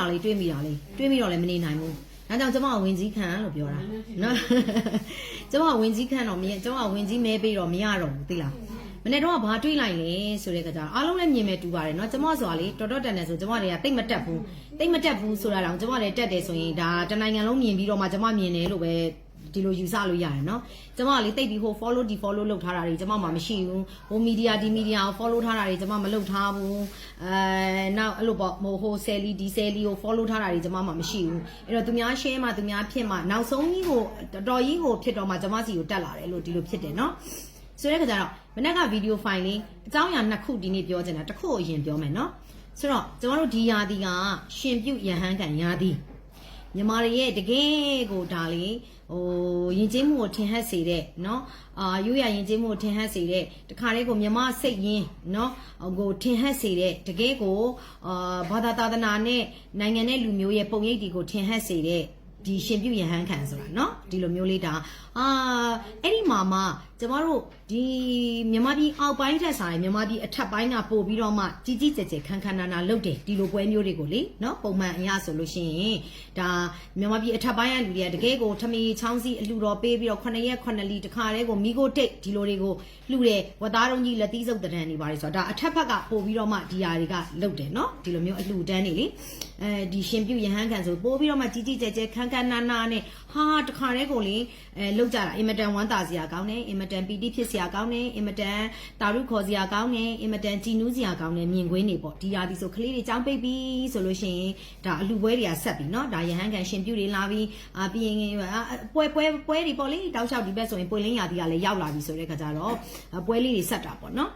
တာလေးတွေးမိတာလေးတွေးမိတော့လည်းမနေနိုင်ဘူးဒါကြောင့်ကျမကဝင်ကြီးခံလို့ပြောတာနော်ကျမကဝင်ကြီးခံတော့မရကျမကဝင်ကြီးမဲပေးတော့မရတော့ဘူးသိလားမနေ့တော့ကဘာတွေးလိုက်လဲဆိုတဲ့ကကြအားလုံးလည်းမြင်မဲ့တူပါတယ်เนาะကျမဆိုတာလေတော်တော်တန်တယ်ဆိုကျမတွေကတိတ်မတက်ဘူးတိတ်မတက်ဘူးဆိုတာတောင်ကျမတွေတက်တယ်ဆိုရင်ဒါတနိုင်ငံလုံးမြင်ပြီးတော့မှကျမမြင်တယ်လို့ပဲ ဒီလိုယူဆလို့ရတယ်နော်ကျမကလေတိတ်ပြီးဟို follow ဒီ follow လုပ်ထားတာတွေကျမမှမရှိဘူးဟို media ဒီ media ကို follow ထားတာတွေကျမမလုပ်ထားဘူးအဲနောက်အဲ့လိုပေါ့ဟိုဟို Sally ဒီ Sally ကို follow ထားတာတွေကျမမှမရှိဘူးအဲ့တော့သူများ share မှသူများဖြစ်မှနောက်ဆုံးကြီးကိုတော်တော်ကြီးကိုဖြစ်တော့မှကျမစီကိုတက်လာတယ်လို့ဒီလိုဖြစ်တယ်နော်ဆိုတဲ့ခါကျတော့မနေ့ကဗီဒီယိုဖိုင်လေးအကြောင်းအရာနှစ်ခုဒီနေ့ပြောချင်တာတစ်ခုအရင်ပြောမယ်နော်ဆိုတော့ကျမတို့ဒီယာတီကရှင်ပြုတ်ရဟန်းကန်ယာတီ မြန်မာတွေရဲ့တကယ်ကိုဒါလေးဟိုယဉ်ကျေးမှုကိုထင်ဟပ်စေတဲ့เนาะအာရိုးရယဉ်ကျေးမှုကိုထင်ဟပ်စေတဲ့တခါတည်းကိုမြမစိတ်ရင်းเนาะဟိုကိုထင်ဟပ်စေတဲ့တကယ်ကိုအာဘာသာသာသနာနဲ့နိုင်ငံနဲ့လူမျိုးရဲ့ပုံရိပ်တွေကိုထင်ဟပ်စေတဲ့ ဒီရှင်ပြုတ်ရဟန်းခံဆိုတာเนาะဒီလိုမျိုးလေးဒါအာအဲ့ဒီမှာမှကျမတို့ဒီမြန်မာပြည်အောက်ပိုင်းထက်ဆိုင်မြန်မာပြည်အထက်ပိုင်းကပို့ပြီးတော့မှကြီးကြီးကျယ်ကျယ်ခန်းခန်းနာနာလုပ်တယ်ဒီလိုပွဲမျိုးတွေကိုလေเนาะပုံမှန်အရာဆိုလို့ရှိရင်ဒါမြန်မာပြည်အထက်ပိုင်းကလူတွေကတကယ်ကိုထမီချောင်းစီအလှတော်ပေးပြီးတော့9ရက်9လီတခါတည်းကိုမိโกတိတ်ဒီလိုတွေကိုလှူတယ်ဝတ်သားတုံးကြီးလက်သီးစုပ်တန်းနေပါတယ်ဆိုတာဒါအထက်ဘက်ကပို့ပြီးတော့မှဒီဟာတွေကလုပ်တယ်เนาะဒီလိုမျိုးအလှတန်းနေလေအဲဒီရှင်ပြုတ်ရဟန်းခံဆိုပို့ပြီးတော့မှကြီးကြီးကျယ်ကျယ်ခန်း ခန်းနာနာနဲ့ဟာတခါတည်းကိုလေအဲလောက်ကြတာအင်မတန်ဝမ်းသာစရာကောင်းတယ်အင်မတန်ပီတိဖြစ်စရာကောင်းတယ်အင်မတန်တာရုခေါ်စရာကောင်းတယ်အင်မတန်ကြည်နူးစရာကောင်းတယ်မြင်ကွင်းနေပေါ့ဒီရာဒီဆိုကလေးတွေចောင်းပိတ်ပြီးဆိုလို့ရှိရင်ဒါအလူပွဲတွေကဆက်ပြီးเนาะဒါရဟန်းကန်ရှင်ပြုတ်တွေလာပြီးအာပြီးရင်အာပွဲပွဲပွဲတွေပေါ့လေတောက်လျှောက်ဒီဘက်ဆိုရင်ပွင့်လင်းရာဒီကလည်းရောက်လာပြီဆိုတဲ့ခါကျတော့အာပွဲလေးတွေဆက်တာပေါ့เนาะ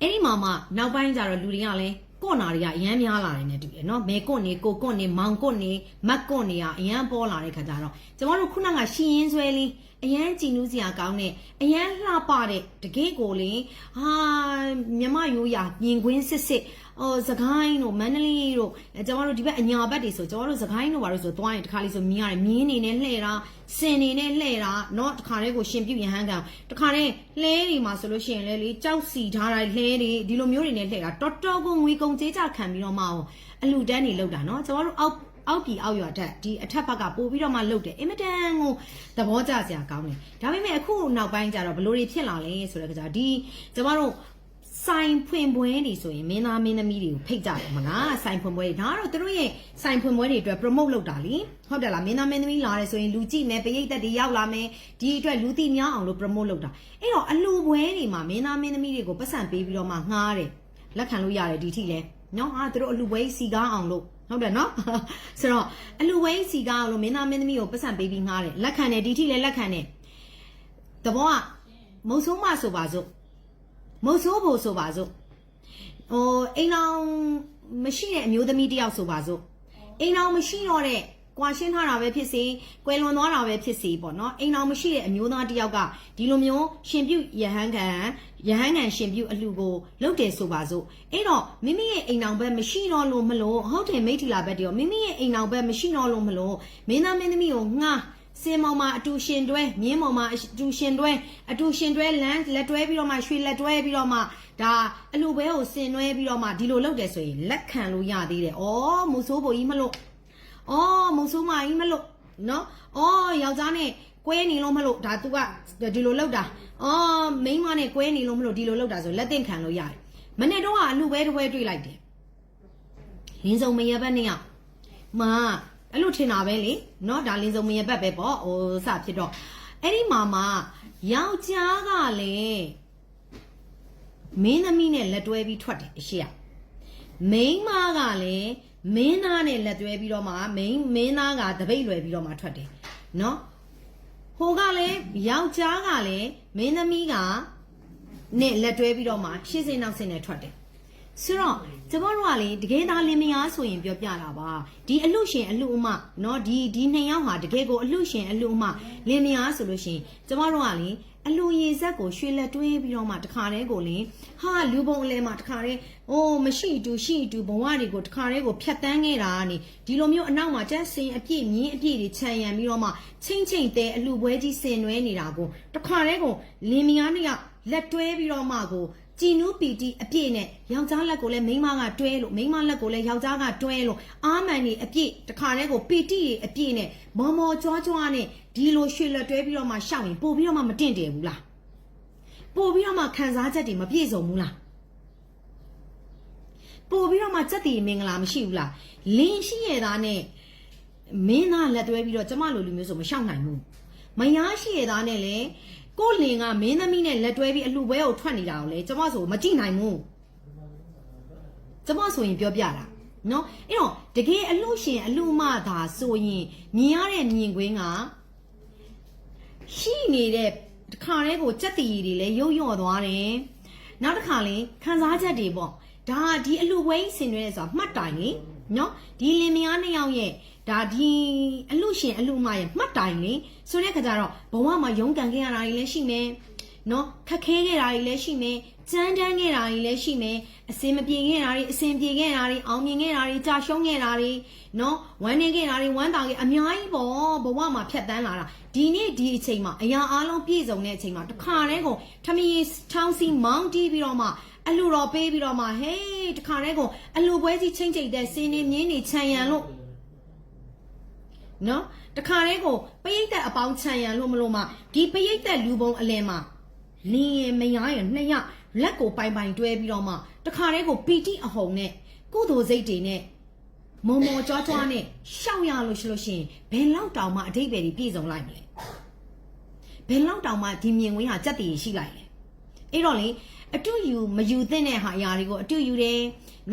အဲ့ဒီမှာမှနောက်ပိုင်းကျတော့လူတွေကလည်း ကွန်နာတွေကအရန်များလာတယ်နဲ့တူတယ်เนาะမဲကွန်နေကိုကွန်နေမောင်ကွန်နေမတ်ကွန်နေကအရန်ပေါ်လာတဲ့ခါကျတော့ကျမတို့ခုနကရှင်ရင်ဆွဲလေးအရန်ကြည်နူးစရာကောင်းတဲ့အရန်လှပတဲ့တကယ့်ကိုလေဟာမြမရိုးရာမြင်ကွင်းစစ်စစ် ဟိုစကိုင်းတို့မန္တလေးတို့အဲကျမတို့ဒီဘက်အညာဘက်တွေဆိုကျမတို့စကိုင်းတို့ဘာလို့ဆိုသွားရင်တခါလေးဆိုမြင်ရတယ်မြင်းနေနဲ့လှဲ့တာစင်နေနဲ့လှဲ့တာเนาะတခါလေးကိုရှင်ပြုတ်ရဟန်းကတခါလေးလှဲတွေမှာဆိုလို့ရှိရင်လေလေကြောက်စီထားတာလှဲတွေဒီလိုမျိုးတွေနဲ့လှဲ့တာတော်တော်ကိုငွေကုန်ကြေးကြခံပြီးတော့မှအလူတန်းနေလောက်တာเนาะကျမတို့အောက်အောက်ပြည်အောက်ရွာတက်ဒီအထက်ဘက်ကပို့ပြီးတော့မှလှုပ်တယ်အင်မတန်ကိုသဘောကျစရာကောင်းတယ်ဒါပေမဲ့အခုနောက်ပိုင်းကျတော့ဘလို့တွေဖြစ်လာလဲဆိုတဲ့ကြာဒီကျမတို့ ဆိုင်ဖွင့်ပွဲတွေဆိုရင်မင်းသားမင်းသမီးတွေကိုဖိတ်ကြတယ်မလားဆိုင်ဖွင့်ပွဲတွေဒါကတော့သူတို့ရဲ့ဆိုင်ဖွင့်ပွဲတွေအတွက် promote လုပ်တာလीဟုတ်တယ်လားမင်းသားမင်းသမီးလာတယ်ဆိုရင်လူကြည့်မယ်ပရိသတ်တွေရောက်လာမယ်ဒီအတွက်လူသိများအောင်လို့ promote လုပ်တာအဲ့တော့အလူပွဲတွေမှာမင်းသားမင်းသမီးတွေကိုပတ်စံပေးပြီးတော့မှငှားတယ်လက်ခံလို့ရတယ်ဒီထိလဲနော်ဟာသူတို့အလူပွဲစီကားအောင်လို့ဟုတ်တယ်နော်ဆိုတော့အလူဝိန်းစီကားလို့မင်းသားမင်းသမီးကိုပတ်စံပေးပြီးငှားတယ်လက်ခံတယ်ဒီထိလည်းလက်ခံတယ်တဘောကမုံဆိုးမဆိုပါစို့ မုံဆိုးဖို့ဆိုပါစို့ဟိုအိမ်အောင်မရှိတဲ့အမျိုးသမီးတယောက်ဆိုပါစို့အိမ်အောင်မရှိတော့တဲ့ကွာရှင်းထားတာပဲဖြစ်စေကွယ်လွန်သွားတာပဲဖြစ်စေပေါ့နော်အိမ်အောင်မရှိတဲ့အမျိုးသားတယောက်ကဒီလိုမျိုးရှင်ပြုတ်ရဟန်းခံရဟန်းခံရှင်ပြုတ်အလှကိုလုတ်တယ်ဆိုပါစို့အဲ့တော့မိမိရဲ့အိမ်အောင်ဘက်မရှိတော့လို့မလို့ဟုတ်တယ်မိထီလာဘက်တရောမိမိရဲ့အိမ်အောင်ဘက်မရှိတော့လို့မလို့မင်းသားမင်းသမီးကိုငှား စင်မောင်မှာအတူရှင်တွဲမြင်းမောင်မှာအတူရှင်တွဲအတူရှင်တွဲလမ်းလက်တွဲပြီးတော့မှရွှေလက်တွဲပြီးတော့မှဒါအလူဘဲကိုစင်တွဲပြီးတော့မှဒီလိုလုပ်တယ်ဆိုရင်လက်ခံလို့ရသေးတယ်။အော်မူဆိုးဘိုကြီးမလို့။အော်မုံဆိုးမကြီးမလို့နော်။အော်ယောက်ျားနဲ့ကွဲနေလို့မလို့ဒါ तू ကဒီလိုလောက်တာ။အော်မိန်းမနဲ့ကွဲနေလို့မလို့ဒီလိုလောက်တာဆိုလက်သင့်ခံလို့ရတယ်။မနေ့တော့ကအလူပဲတစ်ပွဲတွေ့လိုက်တယ်။လင်းစုံမရဘက်နဲ့ကမာ အဲ့လိုထင်တာပဲလေနော်ဒါလင်းစုံမရဘက်ပဲပေါ့ဟိုစဖြစ်တော့အဲ့ဒီမှာမှယောက်ျားကလည်းမင်းသမီးနဲ့လက်တွဲပြီးထွက်တယ်အရှိရမိန်းမကလည်းမင်းသားနဲ့လက်တွဲပြီးတော့မှမင်းမင်းသားကတပိတ်လွယ်ပြီးတော့မှထွက်တယ်နော်ဟိုကလည်းယောက်ျားကလည်းမင်းသမီးကနဲ့လက်တွဲပြီးတော့မှရှေ့စင်းနောက်စင်းနဲ့ထွက်တယ် ဆိုတော့ကျမတို့ကလေတကယ်သားလင်မယားဆိုရင်ပြောပြတာပါဒီအလူရှင်အလူအမเนาะဒီဒီနှစ်ယောက်ဟာတကယ်ကိုအလူရှင်အလူအမလင်မယားဆိုလို့ရှိရင်ကျမတို့ကလေအလူရည်ဆက်ကိုရွှေလက်တွဲပြီးတော့မှတခါတည်းကိုလေဟာလူပုံအလဲမှာတခါတည်းအိုးမရှိတူရှိတူဘဝတွေကိုတခါတည်းကိုဖြတ်တန်းခဲ့တာကနေဒီလိုမျိုးအနောက်မှာကျက်စင်အပြည့်မြင်းအပြည့်တွေခြံရံပြီးတော့မှချင်းချင်းတဲအလူပွဲကြီးဆင်နွဲနေတာကိုတခါတည်းကိုလင်မယားနှစ်ယောက်လက်တွဲပြီးတော့မှကို ကြည်နူးပီတီအပြည့်နဲ့ယောက်ျားလက်ကိုလည်းမိန်းမကတွဲလို့မိန်းမလက်ကိုလည်းယောက်ျားကတွဲလို့အာမန်နေအပြည့်တခါတည်းကိုပီတီအပြည့်နဲ့မော်မော်ကြွားကြွားနဲ့ဒီလိုရွှေလက်တွဲပြီးတော့မှရှောက်ရင်ပို့ပြီးတော့မှမတင့်တယ်ဘူးလားပို့ပြီးတော့မှခံစားချက်တွေမပြည့်စုံဘူးလားပို့ပြီးတော့မှစက်တီမင်္ဂလာမရှိဘူးလားလင်းရှိရသားနဲ့မင်းသားလက်တွဲပြီးတော့ကျမလိုလူမျိုးဆိုမရှောက်နိုင်ဘူးမယားရှိရသားနဲ့လည်း ကိုလင်ကမင်းသမီးနဲ့လက်တွဲပြီးအလှပွဲကိုထွက်နေတာကိုလေကျမဆိုမကြည့်နိုင်ဘူးကျမဆိုရင်ပြောပြတာနော်အဲ့တော့တကယ်အလှရှင်အလှမသာဆိုရင်မြင်ရတဲ့မြင်ကွင်းကရှိနေတဲ့တခါတည်းကိုစက်တီတွေလည်းရုပ်ရော့သွားတယ်နောက်တစ်ခါလေခံစားချက်တွေပေါ့ဒါကဒီအလှပွဲကြီးဆင်နွှဲရဲဆိုတာမှတ်တိုင်လေ နော်ဒီလင်မယားနှစ်ယောက်ရဲ့ဒါဒီအလှရှင်အလှမရဲ့မှတ်တိုင်လေဆိုတဲ့ခါကျတော့ဘဝမှာရုန်းကန်ခဲ့ရတာတွေလည်းရှိမယ် နော်ခက်ခဲခဲ့တာတွေလည်းရှိမယ်ကြမ်းတမ်းခဲ့တာတွေလည်းရှိမယ်အစင်မပြေခဲ့တာတွေအစင်ပြေခဲ့တာတွေအောင်မြင်ခဲ့တာတွေကြာရှုံးခဲ့တာတွေနော်ဝမ်းနေခဲ့တာတွေဝမ်းတာခဲ့အများကြီးပေါ့ဘဝမှာဖြတ်တန်းလာတာဒီနေ့ဒီအချိန်မှာအရာအလုံးပြည့်စုံတဲ့အချိန်မှာတစ်ခါတည်းကိုထမီထောင်းစီမောင်းတီးပြီးတော့မှအလှတော်ပေးပြီးတော့မှဟေးတစ်ခါတည်းကိုအလှပွဲကြီးချင်းချိတ်တဲ့စင်းနေမြင်းနေခြံရံလို့နော်တခါတည်းကိုပရိတ်သက်အပေါင်းခြံရံလို့မလို့မဒီပရိတ်သက်လူပုံအလယ်မှာ လင်းရင်မယားရင်နှစ်ယောက်လက်ကိုပိုင်ပိုင်တွဲပြီးတော့မှတခါတည်းကိုပီတိအဟုန်နဲ့ကုသိုလ်စိတ်တွေနဲ့မော်မော်ကြွားကြွားနဲ့ရှောက်ရလို့ရှိလို့ရှိရင်ဘယ်လောက်တောင်မှအတိတ်ပဲပြည့်စုံလိုက်မလဲဘယ်လောက်တောင်မှဒီမြင်ကွင်းဟာစက်တည်ရှိလိုက်လဲအဲ့တော့လေအတူယူမယူသင့်တဲ့ဟာအရာတွေကိုအတူယူတယ်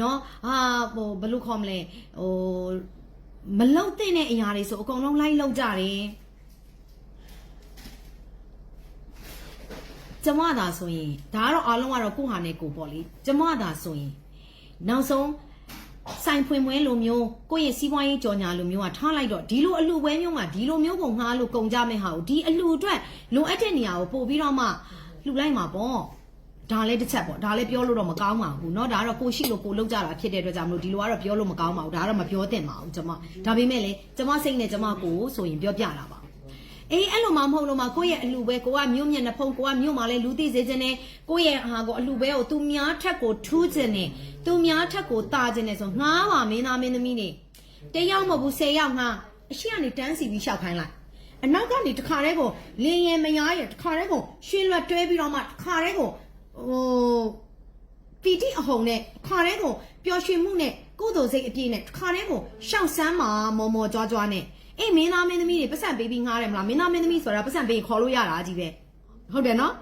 နော်ဟာဟိုဘယ်လိုခေါ်မလဲဟိုမလုံသင့်တဲ့အရာတွေဆိုအကုန်လုံးလိုက်လုံကြတယ် ကျမသာဆိုရင်ဒါကတော့အားလုံးကတော့ကိုယ့်ဟာနဲ့ကိုယ်ပေါ့လေကျမသာဆိုရင်နောက်ဆုံးဆိုင်ဖွင့်ပွဲလိုမျိုးကိုယ့်ရဲ့စီးပွားရေးကြော်ညာလိုမျိုးကထားလိုက်တော့ဒီလိုအလှပွဲမျိုးမှာဒီလိုမျိုးပုံငှားလို့ကုန်ကြမဲ့ဟာကိုဒီအလှအတွက်လိုအပ်တဲ့နေရာကိုပို့ပြီးတော့မှလှူလိုက်မှာပေါ့ဒါလည်းတစ်ချက်ပေါ့ဒါလည်းပြောလို့တော့မကောင်းပါဘူးเนาะဒါကတော့ကိုရှိလို့ကိုလောက်ကြတာဖြစ်တဲ့အတွက်ကြောင့်မလို့ဒီလိုကတော့ပြောလို့မကောင်းပါဘူးဒါကတော့မပြောသင့်ပါဘူးကျွန်မဒါပေမဲ့လေကျွန်မစိတ်နဲ့ကျွန်မကိုဆိုရင်ပြောပြတာပါ အေးအဲ့လိုမှမဟုတ်လို့မှကိုယ့်ရဲ့အလှပဲကိုကမြို့မျက်နှာဖုံးကိုကမြို့မှာလဲလူသိစေခြင်းနဲ့ကိုယ့်ရဲ့ဟာကိုအလှပဲကိုသူများထက်ကိုထူးခြင်းနဲ့သူများထက်ကိုတာခြင်းနဲ့ဆိုငှားပါမင်းသားမင်းသမီးနေတယောက်မဟုတ်ဘူး၁၀ယောက်ငှားအရှိကနေတန်းစီပြီးရှောက်ခိုင်းလိုက်အနောက်ကနေတခါတည်းကိုလင်းရင်မယားရဲ့တခါတည်းကိုရွှေလွတ်တွဲပြီးတော့မှတခါတည်းကိုဟိုပီတိအဟုန်နဲ့ခါတည်းကိုပျော်ရွှင်မှုနဲ့ကုသိုလ်စိတ်အပြည့်နဲ့ခါတည်းကိုရှောက်ဆမ်းမှာမော်မော်ကြွားကြွားနဲ့ အေးမင်းသားမင်းသမီးတွေပတ်စံပေးပြီးငှားတယ်မလားမင်းသားမင်းသမီးဆိုတာပတ်စံပေးခေါ်လို့ရတာကြီးပဲဟုတ်တယ်နော်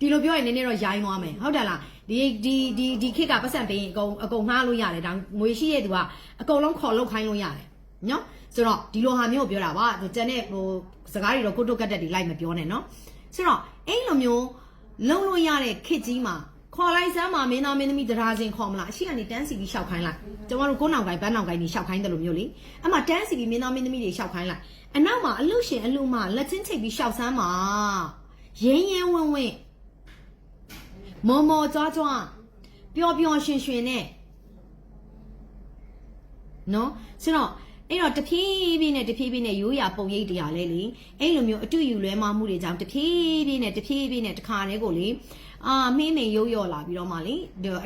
ဒီလိုပြောရင်နည်းနည်းတော့ရိုင်းသွားမယ်ဟုတ်တယ်လားဒီဒီဒီဒီခေတ်ကပတ်စံပေးရင်အကုန်အကုန်ငှားလို့ရတယ်ဒါငွေရှိတဲ့သူကအကုန်လုံးခေါ်လုတ်ခိုင်းလို့ရတယ်နော်ဆိုတော့ဒီလိုဟာမျိုးကိုပြောတာပါကျန်တဲ့ဟိုစကားတွေတော့ကိုတုတ်ကတ်တက်တွေလိုက်မပြောနဲ့နော်ဆိုတော့အဲ့လိုမျိုးလုံလို့ရတဲ့ခစ်ကြီးမှာ ခေါ်လိုက်စမ်းမှာမင်းသားမင်းသမီးတရားစင်ခေါ်မလားအရှိကနေတန်းစီပြီးရှောက်ခိုင်းလိုက်ကျမတို့ကိုးနောင်ကိုင်းဘန်းနောင်ကိုင်းနေရှောက်ခိုင်းတယ်လို့မျိုးလေအမှတန်းစီပြီးမင်းသားမင်းသမီးတွေရှောက်ခိုင်းလိုက်အနောက်မှာအလူရှင်အလူမလက်ချင်းချိတ်ပြီးရှောက်စမ်းမှာရင်းရင်းဝင်းဝင်းမော်မော်ကြွားကြွားပျော်ပျော်ရွှင်ရွှင်နဲ့နော်ဆိုတော့အဲ့တော့တဖြည်းဖြည်းနဲ့တဖြည်းဖြည်းနဲ့ရိုးရာပုံရိပ်တရားလဲလေအဲ့လိုမျိုးအတူယူလွဲမမှုတွေကြောင့်တဖြည်းဖြည်းနဲ့တဖြည်းဖြည်းနဲ့တခါတည်းကိုလေ အာမင်းမိန်ရုပ်ရော့လာပြီးတော့မှလေ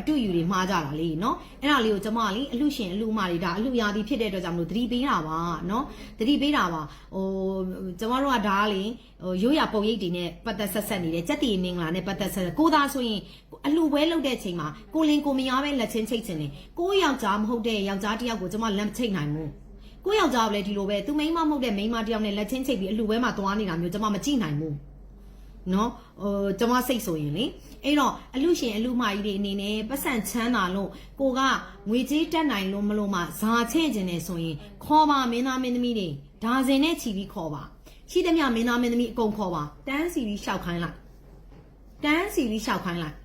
အတူယူတွေမှားကြတာလေနော်အဲ့ဒါလေးကိုကျမလေအလူရှင်အလူမတွေဒါအလူရာသီဖြစ်တဲ့အတွက်ကြောင့်မလို့သတိပေးတာပါနော်သတိပေးတာပါဟိုကျမတို့ကဒါလေဟိုရိုးရာပုံရိပ်တွေနဲ့ပတ်သက်ဆက်ဆက်နေတယ်စက်တီမင်္ဂလာနဲ့ပတ်သက်ဆက်ဆက်ကိုသာဆိုရင်အလူပွဲလုပ်တဲ့အချိန်မှာကိုလင်ကိုမယားပဲလက်ချင်းချိတ်ချင်တယ်ကိုယောက်ျားမဟုတ်တဲ့ယောက်ျားတစ်ယောက်ကိုကျမလက်မချိတ်နိုင်ဘူးကိုယောက်ျားကလည်းဒီလိုပဲသူမိန်းမမဟုတ်တဲ့မိန်းမတစ်ယောက်နဲ့လက်ချင်းချိတ်ပြီးအလူပွဲမှာသွားနေတာမျိုးကျမမကြည့်နိုင်ဘူး နော်ဟိုကျမစိတ်ဆိုရင်လေအဲ့တော့အလူရှင်အလူမကြီးတွေအနေနဲ့ပတ်စံချမ်းသာလို့ကိုကငွေကြေးတက်နိုင်လို့မလို့မှဇာချဲ့ခြင်းနေဆိုရင်ခေါ်ပါမင်းသားမင်းသမီးတွေဒါစင်နဲ့ချီပြီးခေါ်ပါရှိသမျှမင်းသားမင်းသမီးအကုန်ခေါ်ပါတန်းစီပြီးရှောက်ခိုင်းလိုက်တန်းစီပြီးရှောက်ခိုင်းလိုက်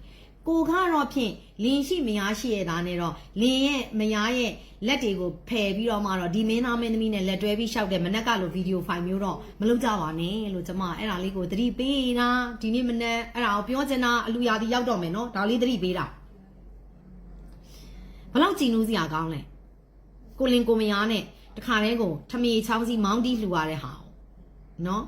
ကိုကတော့ဖြင့်လင်းရှိမယားရှိရတာနဲ့တော့လင်းရဲ့မယားရဲ့လက်တွေကိုဖယ်ပြီးတော့မှတော့ဒီမင်းသားမင်းသမီးနဲ့လက်တွဲပြီးရှောက်တဲ့မနက်ကလိုဗီဒီယိုဖိုင်မျိုးတော့မလုပ်ကြပါနဲ့လို့ကျွန်မအဲ့ဒါလေးကိုသတိပေးတာဒီနေ့မနက်အဲ့ဒါကိုပြောချင်တာအလူရာဒီရောက်တော့မယ်နော်ဒါလေးသတိပေးတာဘလောက်ကြည်နူးစရာကောင်းလဲကိုလင်ကိုမယားနဲ့တခါတည်းကိုထမီချောင်းစီမောင်းတီးလှူရတဲ့ဟာနော်